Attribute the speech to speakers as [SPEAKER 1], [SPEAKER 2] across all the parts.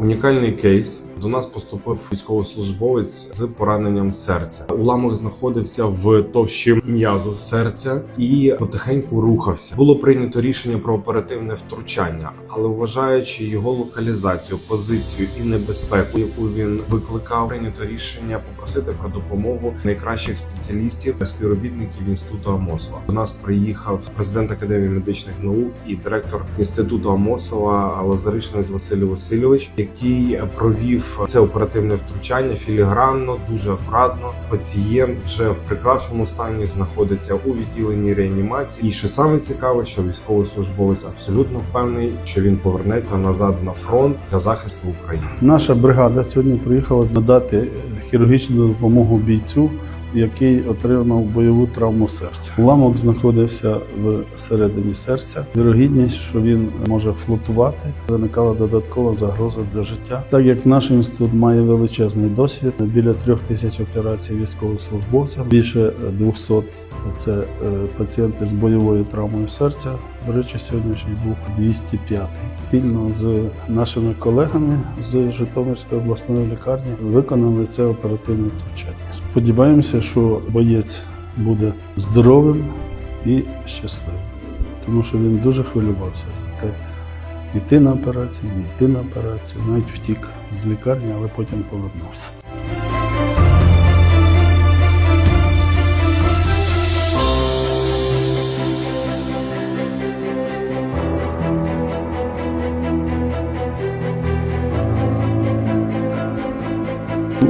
[SPEAKER 1] Унікальний кейс. До нас поступив військовослужбовець з пораненням серця. Уламок знаходився в товщі м'язу серця і потихеньку рухався. Було прийнято рішення про оперативне втручання, але вважаючи його локалізацію, позицію і небезпеку, яку він викликав, прийнято рішення попросити про допомогу найкращих спеціалістів, та співробітників інституту Амосова. До нас приїхав президент академії медичних наук і директор інституту Амосова Лазаришнець Василь Васильович, який провів це оперативне втручання філігранно, дуже акуратно. Пацієнт вже в прекрасному стані знаходиться у відділенні реанімації. І що саме цікаве, що військовослужбовець абсолютно впевнений, що він повернеться назад на фронт для захисту України.
[SPEAKER 2] Наша бригада сьогодні приїхала надати хірургічну допомогу бійцю, який отримав бойову травму серця. Уламок знаходився в середині серця. Вірогідність, що він може флотувати, виникала додаткова загроза для життя. Так як наш інститут має величезний досвід, біля трьох тисяч операцій військовослужбовцям, більше 200 – це е, пацієнти з бойовою травмою серця. До речі, сьогоднішній був 205. Спільно з нашими колегами з Житомирської обласної лікарні виконали це оперативне втручання. Сподіваємося, що боєць буде здоровим і щасливим, тому що він дуже хвилювався за те, йти на операцію, не йти на операцію, навіть втік з лікарні, але потім повернувся.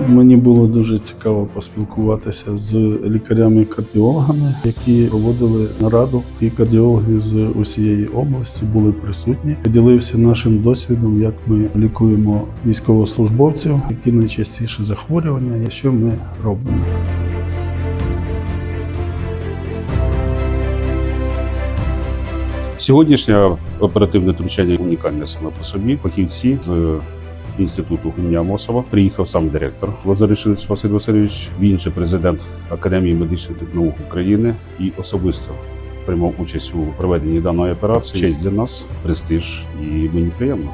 [SPEAKER 2] Мені було дуже цікаво поспілкуватися з лікарями-кардіологами, які проводили нараду. І кардіологи з усієї області були присутні. Поділився нашим досвідом, як ми лікуємо військовослужбовців, які найчастіше захворювання, і що ми робимо.
[SPEAKER 3] Сьогоднішнє оперативне втручання унікальне саме по собі. Фахівці з інституту імені Амосова приїхав сам директор Лазаришинець Василь Васильович, він же президент Академії медичних наук України і особисто приймав участь у проведенні даної операції. Честь для нас, престиж, і мені приємно.